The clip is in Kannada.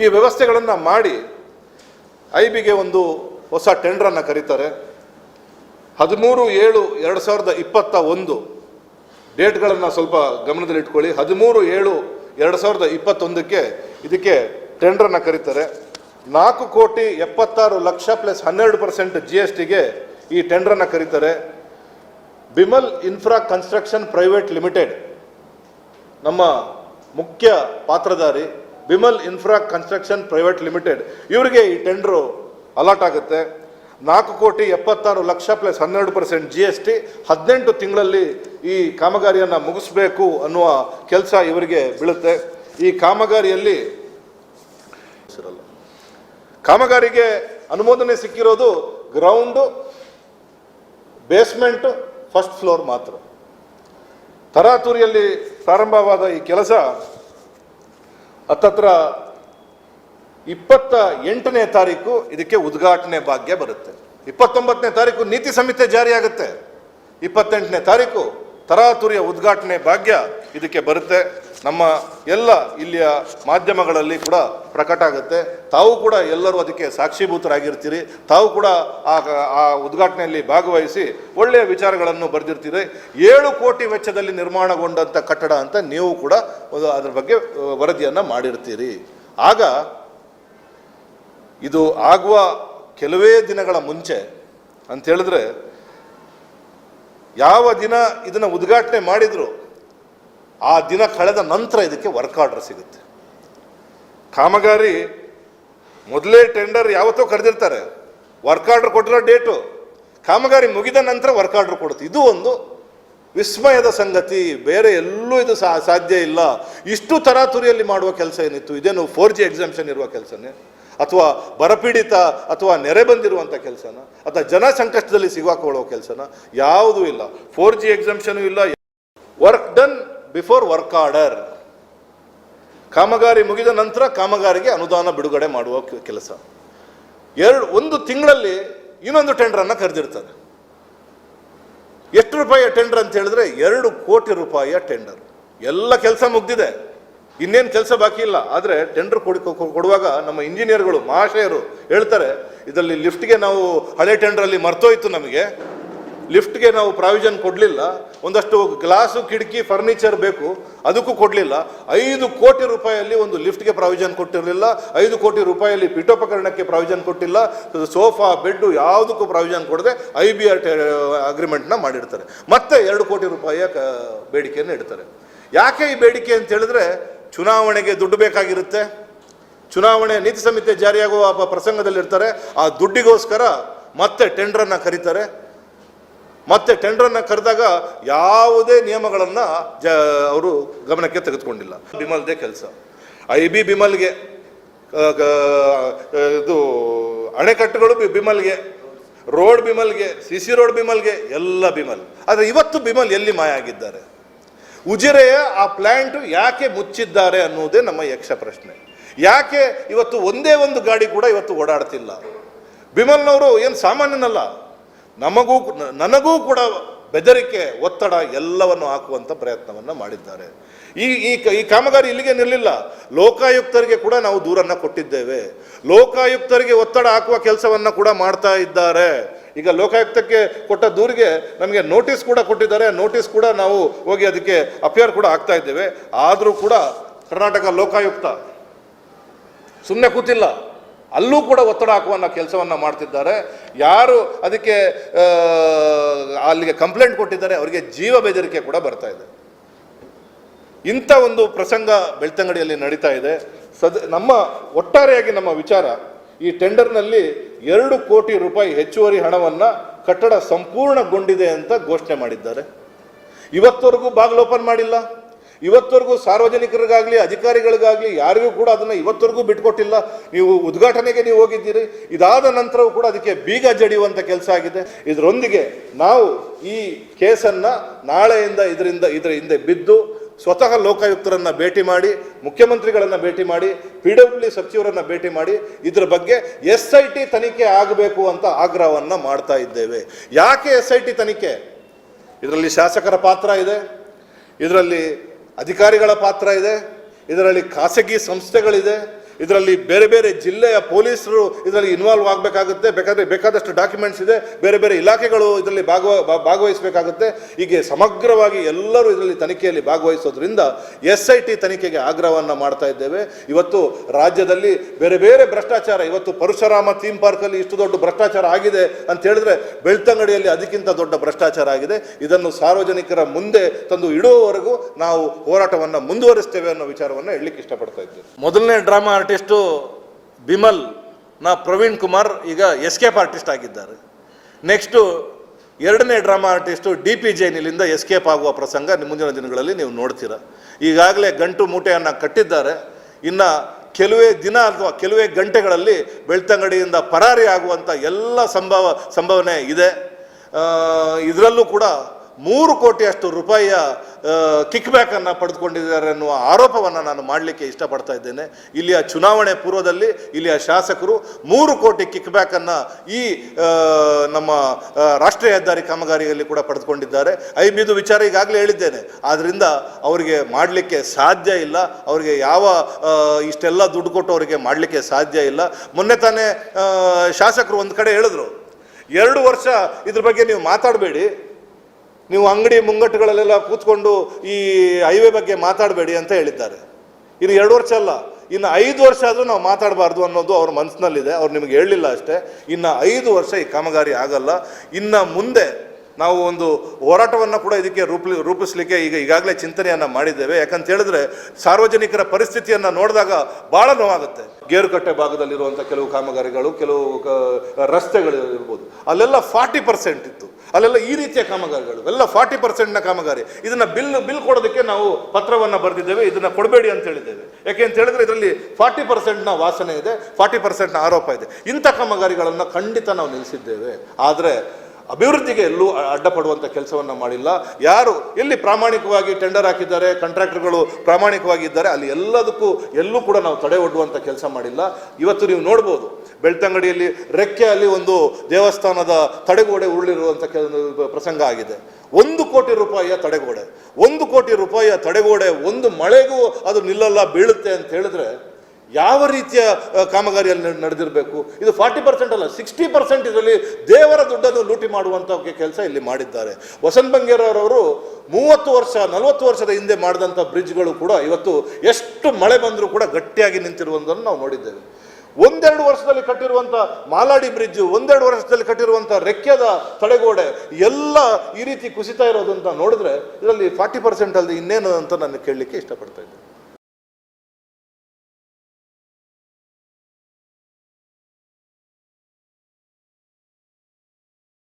ಈ ವ್ಯವಸ್ಥೆಗಳನ್ನು ಮಾಡಿ ಐ ಬಿಗೆ ಒಂದು ಹೊಸ ಟೆಂಡ್ರನ್ನು ಕರೀತಾರೆ. ಹದಿಮೂರು ಏಳು ಎರಡು ಸಾವಿರದ ಇಪ್ಪತ್ತ ಒಂದು ಡೇಟ್ಗಳನ್ನು ಸ್ವಲ್ಪ ಗಮನದಲ್ಲಿಟ್ಕೊಳ್ಳಿ ಹದಿಮೂರು ಏಳು ಎರಡು ಸಾವಿರದ ಇಪ್ಪತ್ತೊಂದಕ್ಕೆ ಇದಕ್ಕೆ ಟೆಂಡ್ರನ್ನು ಕರೀತಾರೆ. ನಾಲ್ಕು ಕೋಟಿ ಎಪ್ಪತ್ತಾರು ಲಕ್ಷ ಪ್ಲಸ್ ಹನ್ನೆರಡು ಪರ್ಸೆಂಟ್ ಜಿ ಎಸ್ ಟಿಗೆ ಈ ಟೆಂಡ್ರನ್ನು ಕರೀತಾರೆ. Bimal infra construction private limited, ನಮ್ಮ ಮುಖ್ಯ ಪಾತ್ರಧಾರಿ Bimal infra construction private limited, ಇವರಿಗೆ ಈ ಟೆಂಡ್ರು ಅಲಾಟ್ ಆಗುತ್ತೆ. ನಾಲ್ಕು ಕೋಟಿ ಎಪ್ಪತ್ತಾರು ಲಕ್ಷ ಪ್ಲಸ್ ಹನ್ನೆರಡು ಪರ್ಸೆಂಟ್ ಜಿ ಎಸ್ ಟಿ ಹದಿನೆಂಟು ತಿಂಗಳಲ್ಲಿ ಈ ಕಾಮಗಾರಿಯನ್ನು ಮುಗಿಸ್ಬೇಕು ಅನ್ನುವ ಕೆಲಸ ಇವರಿಗೆ ಬೀಳುತ್ತೆ. ಈ ಕಾಮಗಾರಿಯಲ್ಲಿ ಕಾಮಗಾರಿಗೆ ಅನುಮೋದನೆ ಸಿಕ್ಕಿರೋದು ಗ್ರೌಂಡು, ಬೇಸ್ಮೆಂಟ್, ಫಸ್ಟ್ ಫ್ಲೋರ್ ಮಾತ್ರ. ತರಾತುರಿಯಲ್ಲಿ ಪ್ರಾರಂಭವಾದ ಈ ಕೆಲಸ ಹತ್ತತ್ರ ಇಪ್ಪತ್ತ ಎಂಟನೇ ತಾರೀಕು ಇದಕ್ಕೆ ಉದ್ಘಾಟನೆ ಭಾಗ್ಯ ಬರುತ್ತೆ. ಇಪ್ಪತ್ತೊಂಬತ್ತನೇ ತಾರೀಕು ನೀತಿ ಸಂಹಿತೆ ಜಾರಿಯಾಗುತ್ತೆ. ಇಪ್ಪತ್ತೆಂಟನೇ ತಾರೀಕು ತರಾತುರಿಯ ಉದ್ಘಾಟನೆ ಭಾಗ್ಯ ಇದಕ್ಕೆ ಬರುತ್ತೆ. ನಮ್ಮ ಎಲ್ಲ ಇಲ್ಲಿಯ ಮಾಧ್ಯಮಗಳಲ್ಲಿ ಕೂಡ ಪ್ರಕಟ ಆಗುತ್ತೆ. ತಾವು ಕೂಡ ಎಲ್ಲರೂ ಅದಕ್ಕೆ ಸಾಕ್ಷೀಭೂತರಾಗಿರ್ತೀರಿ. ತಾವು ಕೂಡ ಆ ಆ ಉದ್ಘಾಟನೆಯಲ್ಲಿ ಭಾಗವಹಿಸಿ ಒಳ್ಳೆಯ ವಿಚಾರಗಳನ್ನು ಬರೆದಿರ್ತೀರಿ. ಏಳು ಕೋಟಿ ವೆಚ್ಚದಲ್ಲಿ ನಿರ್ಮಾಣಗೊಂಡಂಥ ಕಟ್ಟಡ ಅಂತ ನೀವು ಕೂಡ ಅದರ ಬಗ್ಗೆ ವರದಿಯನ್ನು ಮಾಡಿರ್ತೀರಿ. ಆಗ ಇದು ಆಗುವ ಕೆಲವೇ ದಿನಗಳ ಮುಂಚೆ ಅಂತ ಹೇಳಿದ್ರೆ ಯಾವ ದಿನ ಇದನ್ನು ಉದ್ಘಾಟನೆ ಮಾಡಿದ್ರು, ಆ ದಿನ ಕಳೆದ ನಂತರ ಇದಕ್ಕೆ ವರ್ಕ್ ಆರ್ಡರ್ ಸಿಗುತ್ತೆ. ಕಾಮಗಾರಿ, ಮೊದಲೇ ಟೆಂಡರ್ ಯಾವತ್ತೋ ಕರೆದಿರ್ತಾರೆ ವರ್ಕ್ ಆರ್ಡರ್ ಕೊಟ್ಟಿರೋ ಡೇಟು ಕಾಮಗಾರಿ ಮುಗಿದ ನಂತರ ವರ್ಕ್ ಆರ್ಡರ್ ಕೊಡುತ್ತೆ. ಇದು ಒಂದು ವಿಸ್ಮಯದ ಸಂಗತಿ, ಬೇರೆ ಎಲ್ಲೂ ಇದು ಸಾಧ್ಯ ಇಲ್ಲ. ಇಷ್ಟು ತರಾತುರಿಯಲ್ಲಿ ಮಾಡುವ ಕೆಲಸ ಏನಿತ್ತು? ಇದೇನು ಫೋರ್ ಜಿ ಎಕ್ಸಾಮ್ಷನ್ ಇರುವ ಕೆಲಸನೇ? ಅಥವಾ ಬರಪೀಡಿತ ಅಥವಾ ನೆರೆ ಬಂದಿರುವಂಥ ಕೆಲಸನ, ಅಥವಾ ಜನ ಸಂಕಷ್ಟದಲ್ಲಿ ಸಿಗಾಕೊಳ್ಳೋ ಕೆಲಸನ, ಯಾವುದೂ ಇಲ್ಲ. ಫೋರ್ ಜಿ ಎಕ್ಸಮ್ಷನು ಇಲ್ಲ. Work done before work order ಕಾಮಗಾರಿ ಮುಗಿದ ನಂತರ ಕಾಮಗಾರಿಗೆ ಅನುದಾನ ಬಿಡುಗಡೆ ಮಾಡುವ ಕೆಲಸ. ಎರಡು, ಒಂದು ತಿಂಗಳಲ್ಲಿ ಇನ್ನೊಂದು ಟೆಂಡರನ್ನು ಕರೆದಿರ್ತಾರೆ. ಎಷ್ಟು ರೂಪಾಯಿಯ ಟೆಂಡರ್ ಅಂತ ಹೇಳಿದ್ರೆ ಎರಡು ಕೋಟಿ ರೂಪಾಯಿಯ ಟೆಂಡರ್ ಎಲ್ಲ ಕೆಲಸ ಮುಗ್ದಿದೆ. ಇನ್ನೇನು ಕೆಲಸ ಬಾಕಿ ಇಲ್ಲ. ಆದರೆ ಟೆಂಡರ್ ಕೊಡಿ ಕೊಡುವಾಗ ನಮ್ಮ ಇಂಜಿನಿಯರ್ಗಳು ಮಹಾಶಯರು ಹೇಳ್ತಾರೆ, ಇದರಲ್ಲಿ ಲಿಫ್ಟ್ಗೆ ನಾವು ಹಳೆ ಟೆಂಡ್ರಲ್ಲಿ ಮರ್ತೋಯ್ತು ನಮಗೆ. ಲಿಫ್ಟ್ಗೆ ನಾವು ಪ್ರಾವಿಷನ್ ಕೊಡಲಿಲ್ಲ. ಒಂದಷ್ಟು ಗ್ಲಾಸು ಕಿಟಕಿ ಫರ್ನಿಚರ್ ಬೇಕು. ಅದಕ್ಕೂ ಕೊಡಲಿಲ್ಲ. ಐದು ಕೋಟಿ ರೂಪಾಯಲ್ಲಿ ಒಂದು ಲಿಫ್ಟ್ಗೆ ಪ್ರಾವಿಷನ್ ಕೊಟ್ಟಿರಲಿಲ್ಲ. ಐದು ಕೋಟಿ ರೂಪಾಯಲ್ಲಿ ಪೀಠೋಪಕರಣಕ್ಕೆ ಪ್ರಾವಿಷನ್ ಕೊಟ್ಟಿಲ್ಲ. ಸೋಫಾ ಬೆಡ್ಡು ಯಾವುದಕ್ಕೂ ಪ್ರಾವಿಷನ್ ಕೊಡದೆ ಐ ಬಿ ಆರ್ ಅಗ್ರಿಮೆಂಟ್ನ ಮಾಡಿರ್ತಾರೆ. ಮತ್ತೆ ಎರಡು ಕೋಟಿ ರೂಪಾಯಿಯ ಬೇಡಿಕೆಯನ್ನು ಇಡ್ತಾರೆ. ಯಾಕೆ ಈ ಬೇಡಿಕೆ ಅಂತ ಹೇಳಿದ್ರೆ ಚುನಾವಣೆಗೆ ದುಡ್ಡು ಬೇಕಾಗಿರುತ್ತೆ. ಚುನಾವಣೆ ನೀತಿ ಸಂಹಿತೆ ಜಾರಿಯಾಗುವ ಪ್ರಸಂಗದಲ್ಲಿ ಪ್ರಸಂಗದಲ್ಲಿರ್ತಾರೆ. ಆ ದುಡ್ಡಿಗೋಸ್ಕರ ಮತ್ತೆ ಟೆಂಡರನ್ನು ಕರೀತಾರೆ. ಮತ್ತೆ ಟೆಂಡರನ್ನು ಕರೆದಾಗ ಯಾವುದೇ ನಿಯಮಗಳನ್ನು ಜ, ಅವರು ಗಮನಕ್ಕೆ ತೆಗೆದುಕೊಂಡಿಲ್ಲ. ಬಿಮಲ್ದೇ ಕೆಲಸ. ಐ ಬಿ ಬಿಮಲ್ಗೆ ಇದು ಅಣೆಕಟ್ಟುಗಳು ಬಿಮಲ್ಗೆ, ರೋಡ್ ಬಿಮಲ್ಗೆ, ಸಿ ಸಿ ರೋಡ್ ಬಿಮಲ್ಗೆ ಎಲ್ಲ ಬಿಮಲ್. ಆದರೆ ಇವತ್ತು ಬಿಮಲ್ ಎಲ್ಲಿ ಮಾಯ ಆಗಿದ್ದಾರೆ? ಉಜಿರೆಯ ಆ ಪ್ಲ್ಯಾಂಟು ಯಾಕೆ ಮುಚ್ಚಿದ್ದಾರೆ ಅನ್ನುವುದೇ ನಮ್ಮ ಯಕ್ಷ ಪ್ರಶ್ನೆ. ಯಾಕೆ ಇವತ್ತು ಒಂದೇ ಒಂದು ಗಾಡಿ ಕೂಡ ಇವತ್ತು ಓಡಾಡ್ತಿಲ್ಲ? ಬಿಮಲ್ನವರು ಏನು ಸಾಮಾನ್ಯನಲ್ಲ. ನಮಗೂ ನನಗೂ ಕೂಡ ಬೆದರಿಕೆ, ಒತ್ತಡ ಎಲ್ಲವನ್ನು ಹಾಕುವಂಥ ಪ್ರಯತ್ನವನ್ನು ಮಾಡಿದ್ದಾರೆ. ಈ ಈ ಈ ಕಾಮಗಾರಿ ಇಲ್ಲಿಗೆ ನಿಲ್ಲಿಲ್ಲ. ಲೋಕಾಯುಕ್ತರಿಗೆ ಕೂಡ ನಾವು ದೂರನ್ನು ಕೊಟ್ಟಿದ್ದೇವೆ. ಲೋಕಾಯುಕ್ತರಿಗೆ ಒತ್ತಡ ಹಾಕುವ ಕೆಲಸವನ್ನು ಕೂಡ ಮಾಡ್ತಾ ಇದ್ದಾರೆ. ಈಗ ಲೋಕಾಯುಕ್ತಕ್ಕೆ ಕೊಟ್ಟ ದೂರಿಗೆ ನಮಗೆ ನೋಟಿಸ್ ಕೂಡ ಕೊಟ್ಟಿದ್ದಾರೆ. ನೋಟಿಸ್ ಕೂಡ ನಾವು ಹೋಗಿ ಅದಕ್ಕೆ ಅಪಿಯರ್ ಕೂಡ ಆಗ್ತಾ ಇದ್ದೇವೆ. ಆದರೂ ಕೂಡ ಕರ್ನಾಟಕ ಲೋಕಾಯುಕ್ತ ಸುಮ್ಮನೆ ಕೂತಿಲ್ಲ. ಅಲ್ಲೂ ಕೂಡ ಒತ್ತಡ ಹಾಕುವ ಕೆಲಸವನ್ನು ಮಾಡ್ತಿದ್ದಾರೆ. ಯಾರು ಅದಕ್ಕೆ ಅಲ್ಲಿಗೆ ಕಂಪ್ಲೇಂಟ್ ಕೊಟ್ಟಿದ್ದಾರೆ, ಅವರಿಗೆ ಜೀವ ಬೆದರಿಕೆ ಕೂಡ ಬರ್ತಾ ಇದೆ. ಇಂಥ ಒಂದು ಪ್ರಸಂಗ ಬೆಳ್ತಂಗಡಿಯಲ್ಲಿ ನಡೀತಾ ಇದೆ. ಸದ್, ನಮ್ಮ ಒಟ್ಟಾರೆಯಾಗಿ ನಮ್ಮ ವಿಚಾರ, ಈ ಟೆಂಡರ್ನಲ್ಲಿ ಎರಡು ಕೋಟಿ ರೂಪಾಯಿ ಹೆಚ್ಚುವರಿ ಹಣವನ್ನು ಕಟ್ಟಡ ಸಂಪೂರ್ಣಗೊಂಡಿದೆ ಅಂತ ಘೋಷಣೆ ಮಾಡಿದ್ದಾರೆ. ಇವತ್ತವರೆಗೂ ಬಾಗಿಲು ಓಪನ್ ಮಾಡಿಲ್ಲ. ಇವತ್ತವರೆಗೂ ಸಾರ್ವಜನಿಕರಿಗಾಗಲಿ, ಅಧಿಕಾರಿಗಳಿಗಾಗಲಿ ಯಾರಿಗೂ ಕೂಡ ಅದನ್ನು ಇವತ್ತವರೆಗೂ ಬಿಟ್ಕೊಟ್ಟಿಲ್ಲ. ನೀವು ಉದ್ಘಾಟನೆಗೆ ನೀವು ಹೋಗಿದ್ದೀರಿ. ಇದಾದ ನಂತರವೂ ಕೂಡ ಅದಕ್ಕೆ ಬೀಗ ಜಡಿಯುವಂಥ ಕೆಲಸ ಆಗಿದೆ. ಇದರೊಂದಿಗೆ ನಾವು ಈ ಕೇಸನ್ನು ನಾಳೆಯಿಂದ ಇದರಿಂದ, ಇದರ ಹಿಂದೆ ಬಿದ್ದು ಸ್ವತಃ ಲೋಕಾಯುಕ್ತರನ್ನು ಭೇಟಿ ಮಾಡಿ, ಮುಖ್ಯಮಂತ್ರಿಗಳನ್ನು ಭೇಟಿ ಮಾಡಿ, ಪಿ ಡಬ್ಲ್ಯೂ ಸಚಿವರನ್ನು ಭೇಟಿ ಮಾಡಿ, ಇದರ ಬಗ್ಗೆ ಎಸ್ ಐ ಟಿ ತನಿಖೆ ಆಗಬೇಕು ಅಂತ ಆಗ್ರಹವನ್ನು ಮಾಡ್ತಾ ಇದ್ದೇವೆ. ಯಾಕೆ ಎಸ್ ಐ ಟಿ ತನಿಖೆ? ಇದರಲ್ಲಿ ಶಾಸಕರ ಪಾತ್ರ ಇದೆ. ಇದರಲ್ಲಿ ಅಧಿಕಾರಿಗಳ ಪಾತ್ರ ಇದೆ. ಇದರಲ್ಲಿ ಖಾಸಗಿ ಸಂಸ್ಥೆಗಳಿದೆ. ಇದರಲ್ಲಿ ಬೇರೆ ಬೇರೆ ಜಿಲ್ಲೆಯ ಪೊಲೀಸರು ಇದರಲ್ಲಿ ಇನ್ವಾಲ್ವ್ ಆಗಬೇಕಾಗುತ್ತೆ. ಬೇಕಾದರೆ ಬೇಕಾದಷ್ಟು ಡಾಕ್ಯುಮೆಂಟ್ಸ್ ಇದೆ. ಬೇರೆ ಬೇರೆ ಇಲಾಖೆಗಳು ಇದರಲ್ಲಿ ಭಾಗವ, ಭಾಗವಹಿಸಬೇಕಾಗುತ್ತೆ. ಹೀಗೆ ಸಮಗ್ರವಾಗಿ ಎಲ್ಲರೂ ಇದರಲ್ಲಿ ತನಿಖೆಯಲ್ಲಿ ಭಾಗವಹಿಸೋದ್ರಿಂದ ಎಸ್ ಐ ಟಿ ತನಿಖೆಗೆ ಆಗ್ರಹವನ್ನು ಮಾಡ್ತಾ ಇದ್ದೇವೆ. ಇವತ್ತು ರಾಜ್ಯದಲ್ಲಿ ಬೇರೆ ಬೇರೆ ಭ್ರಷ್ಟಾಚಾರ, ಇವತ್ತು ಪರಶುರಾಮ ಥೀಮ್ ಪಾರ್ಕಲ್ಲಿ ಇಷ್ಟು ದೊಡ್ಡ ಭ್ರಷ್ಟಾಚಾರ ಆಗಿದೆ ಅಂತ ಹೇಳಿದ್ರೆ ಬೆಳ್ತಂಗಡಿಯಲ್ಲಿ ಅದಕ್ಕಿಂತ ದೊಡ್ಡ ಭ್ರಷ್ಟಾಚಾರ ಆಗಿದೆ. ಇದನ್ನು ಸಾರ್ವಜನಿಕರ ಮುಂದೆ ತಂದು ಇಡುವವರೆಗೂ ನಾವು ಹೋರಾಟವನ್ನು ಮುಂದುವರಿಸ್ತೇವೆ ಅನ್ನೋ ವಿಚಾರವನ್ನು ಹೇಳಲಿಕ್ಕೆ ಇಷ್ಟಪಡ್ತಾ ಇದ್ದೇವೆ. ಮೊದಲನೇ ಡ್ರಾಮಾ ಆರ್ಟಿಸ್ಟು ಬಿಮಲ್ ನಾ ಪ್ರವೀಣ್ ಕುಮಾರ್ ಈಗ ಎಸ್ಕೇಪ್ ಆರ್ಟಿಸ್ಟ್ ಆಗಿದ್ದಾರೆ. ನೆಕ್ಸ್ಟು ಎರಡನೇ ಡ್ರಾಮಾ ಆರ್ಟಿಸ್ಟು ಡಿ ಪಿ ಜೈನಿಲಿಂದ ಎಸ್ಕೇಪ್ ಆಗುವ ಪ್ರಸಂಗ ಮುಂದಿನ ದಿನಗಳಲ್ಲಿ ನೀವು ನೋಡ್ತೀರಾ. ಈಗಾಗಲೇ ಗಂಟು ಮೂಟೆಯನ್ನು ಕಟ್ಟಿದ್ದಾರೆ. ಇನ್ನು ಕೆಲವೇ ದಿನ ಅಥವಾ ಕೆಲವೇ ಗಂಟೆಗಳಲ್ಲಿ ಬೆಳ್ತಂಗಡಿಯಿಂದ ಪರಾರಿ ಆಗುವಂಥ ಎಲ್ಲ ಸಂಭವ, ಸಂಭವನೆ ಇದೆ. ಇದರಲ್ಲೂ ಕೂಡ ಮೂರು ಕೋಟಿಯಷ್ಟು ರೂಪಾಯಿಯ ಕಿಕ್ ಬ್ಯಾಕನ್ನು ಪಡೆದುಕೊಂಡಿದ್ದಾರೆ ಅನ್ನುವ ಆರೋಪವನ್ನು ನಾನು ಮಾಡಲಿಕ್ಕೆ ಇಷ್ಟಪಡ್ತಾ ಇದ್ದೇನೆ. ಇಲ್ಲಿಯ ಚುನಾವಣೆ ಪೂರ್ವದಲ್ಲಿ ಇಲ್ಲಿಯ ಶಾಸಕರು ಮೂರು ಕೋಟಿ ಕಿಕ್ ಬ್ಯಾಕನ್ನು ಈ ನಮ್ಮ ರಾಷ್ಟ್ರೀಯ ಹೆದ್ದಾರಿ ಕಾಮಗಾರಿಯಲ್ಲಿ ಕೂಡ ಪಡೆದುಕೊಂಡಿದ್ದಾರೆ. ಐದು ವಿಚಾರ ಈಗಾಗಲೇ ಹೇಳಿದ್ದೇನೆ. ಆದ್ದರಿಂದ ಅವರಿಗೆ ಮಾಡಲಿಕ್ಕೆ ಸಾಧ್ಯ ಇಲ್ಲ. ಅವರಿಗೆ ಯಾವ ಇಷ್ಟೆಲ್ಲ ದುಡ್ಡು ಕೊಟ್ಟು ಅವರಿಗೆ ಮಾಡಲಿಕ್ಕೆ ಸಾಧ್ಯ ಇಲ್ಲ. ಮೊನ್ನೆ ತಾನೇ ಶಾಸಕರು ಒಂದು ಕಡೆ ಹೇಳಿದ್ರು, ಎರಡು ವರ್ಷ ಇದ್ರ ಬಗ್ಗೆ ನೀವು ಮಾತಾಡಬೇಡಿ. ನೀವು ಅಂಗಡಿ ಮುಂಗಟ್ಟುಗಳಲ್ಲೆಲ್ಲ ಕೂತ್ಕೊಂಡು ಈ ಹೈವೇ ಬಗ್ಗೆ ಮಾತಾಡಬೇಡಿ ಅಂತ ಹೇಳಿದ್ದಾರೆ. ಇನ್ನು ಎರಡು ವರ್ಷ ಅಲ್ಲ, ಇನ್ನು ಐದು ವರ್ಷ ಆದರೂ ನಾವು ಮಾತಾಡಬಾರ್ದು ಅನ್ನೋದು ಅವ್ರ ಮನಸ್ಸಿನಲ್ಲಿದೆ ಅವ್ರು ನಿಮಗೆ ಹೇಳಲಿಲ್ಲ ಅಷ್ಟೇ. ಇನ್ನು ಐದು ವರ್ಷ ಈ ಕಾಮಗಾರಿ ಆಗಲ್ಲ. ಇನ್ನು ಮುಂದೆ ನಾವು ಒಂದು ಹೋರಾಟವನ್ನು ಕೂಡ ಇದಕ್ಕೆ ರೂಪ, ರೂಪಿಸಲಿಕ್ಕೆ ಈಗ ಈಗಾಗಲೇ ಚಿಂತನೆಯನ್ನು ಮಾಡಿದ್ದೇವೆ. ಯಾಕಂತ ಹೇಳಿದ್ರೆ ಸಾರ್ವಜನಿಕರ ಪರಿಸ್ಥಿತಿಯನ್ನು ನೋಡಿದಾಗ ಭಾಳ ನೋವಾಗುತ್ತೆ. ಗೇರುಕಟ್ಟೆ ಭಾಗದಲ್ಲಿರುವಂಥ ಕೆಲವು ಕಾಮಗಾರಿಗಳು, ಕೆಲವು ರಸ್ತೆಗಳು ಇರ್ಬೋದು. ಅಲ್ಲೆಲ್ಲ ಫಾರ್ಟಿ ಪರ್ಸೆಂಟ್ ಇತ್ತು. ಅಲ್ಲೆಲ್ಲ ಈ ರೀತಿಯ ಕಾಮಗಾರಿಗಳು. ಎಲ್ಲ ಫಾರ್ಟಿ ಪರ್ಸೆಂಟ್ನ ಕಾಮಗಾರಿ. ಇದನ್ನ ಬಿಲ್ ಬಿಲ್ ಕೊಡೋದಕ್ಕೆ ನಾವು ಪತ್ರವನ್ನು ಬರೆದಿದ್ದೇವೆ, ಇದನ್ನ ಕೊಡಬೇಡಿ ಅಂತ ಹೇಳಿದ್ದೇವೆ. ಯಾಕೆ ಅಂತ ಹೇಳಿದ್ರೆ ಇದರಲ್ಲಿ ಫಾರ್ಟಿ ಪರ್ಸೆಂಟ್ನ ವಾಸನೆ ಇದೆ ಫಾರ್ಟಿ ಪರ್ಸೆಂಟ್ನ ಆರೋಪ ಇದೆ. ಇಂಥ ಕಾಮಗಾರಿಗಳನ್ನು ಖಂಡಿತ ನಾವು ನಿಲ್ಲಿಸಿದ್ದೇವೆ. ಆದರೆ ಅಭಿವೃದ್ಧಿಗೆ ಎಲ್ಲೂ ಅಡ್ಡಪಡುವಂಥ ಕೆಲಸವನ್ನು ಮಾಡಿಲ್ಲ. ಯಾರು, ಎಲ್ಲಿ ಪ್ರಾಮಾಣಿಕವಾಗಿ ಟೆಂಡರ್ ಹಾಕಿದ್ದಾರೆ ಕಾಂಟ್ರಾಕ್ಟರ್ಗಳು ಪ್ರಾಮಾಣಿಕವಾಗಿದ್ದಾರೆ, ಅಲ್ಲಿ ಎಲ್ಲದಕ್ಕೂ ಎಲ್ಲೂ ಕೂಡ ನಾವು ತಡೆ ಒಡ್ಡುವಂಥ ಕೆಲಸ ಮಾಡಿಲ್ಲ. ಇವತ್ತು ನೀವು ನೋಡ್ಬೋದು ಬೆಳ್ತಂಗಡಿಯಲ್ಲಿ ರೆಕ್ಕೆಯಲ್ಲಿ ಒಂದು ದೇವಸ್ಥಾನದ ತಡೆಗೋಡೆ ಉರುಳಿರುವಂಥ ಕೆಲ ಪ್ರಸಂಗ ಆಗಿದೆ. ಒಂದು ಕೋಟಿ ರೂಪಾಯಿಯ ತಡೆಗೋಡೆ. ಒಂದು ಕೋಟಿ ರೂಪಾಯಿಯ ತಡೆಗೋಡೆ ಒಂದು ಮಳೆಗೂ ಅದು ನಿಲ್ಲಲ್ಲ, ಬೀಳುತ್ತೆ ಅಂತ ಹೇಳಿದ್ರೆ ಯಾವ ರೀತಿಯ ಕಾಮಗಾರಿಯಲ್ಲಿ ನಡೆದಿರಬೇಕು? ಇದು ಫಾರ್ಟಿ ಪರ್ಸೆಂಟ್ ಅಲ್ಲ, ಸಿಕ್ಸ್ಟಿ ಪರ್ಸೆಂಟ್ ಇದರಲ್ಲಿ ದೇವರ ದುಡ್ಡನ್ನು ಲೂಟಿ ಮಾಡುವಂಥ ಕೆಲಸ ಇಲ್ಲಿ ಮಾಡಿದ್ದಾರೆ. ವಸಂತ ಬಂಗೇರವರವರು ಮೂವತ್ತು ವರ್ಷ, ನಲವತ್ತು ವರ್ಷದ ಹಿಂದೆ ಮಾಡಿದಂಥ ಬ್ರಿಡ್ಜ್ಗಳು ಕೂಡ ಇವತ್ತು ಎಷ್ಟು ಮಳೆ ಬಂದರೂ ಕೂಡ ಗಟ್ಟಿಯಾಗಿ ನಿಂತಿರುವುದನ್ನು ನಾವು ನೋಡಿದ್ದೇವೆ. ಒಂದೆರಡು ವರ್ಷದಲ್ಲಿ ಕಟ್ಟಿರುವಂಥ ಮಾಲಾಡಿ ಬ್ರಿಡ್ಜ್, ಒಂದೆರಡು ವರ್ಷದಲ್ಲಿ ಕಟ್ಟಿರುವಂಥ ರೆಕ್ಕೆದ ತಡೆಗೋಡೆ ಎಲ್ಲ ಈ ರೀತಿ ಕುಸಿತಾ ಇರೋದು ಅಂತ ನೋಡಿದ್ರೆ ಇದರಲ್ಲಿ ಫಾರ್ಟಿ ಪರ್ಸೆಂಟ್ ಅಲ್ಲದೆ ಇನ್ನೇನು ಅಂತ ನಾನು ಕೇಳಲಿಕ್ಕೆ ಇಷ್ಟಪಡ್ತಾ ಇದ್ದೆ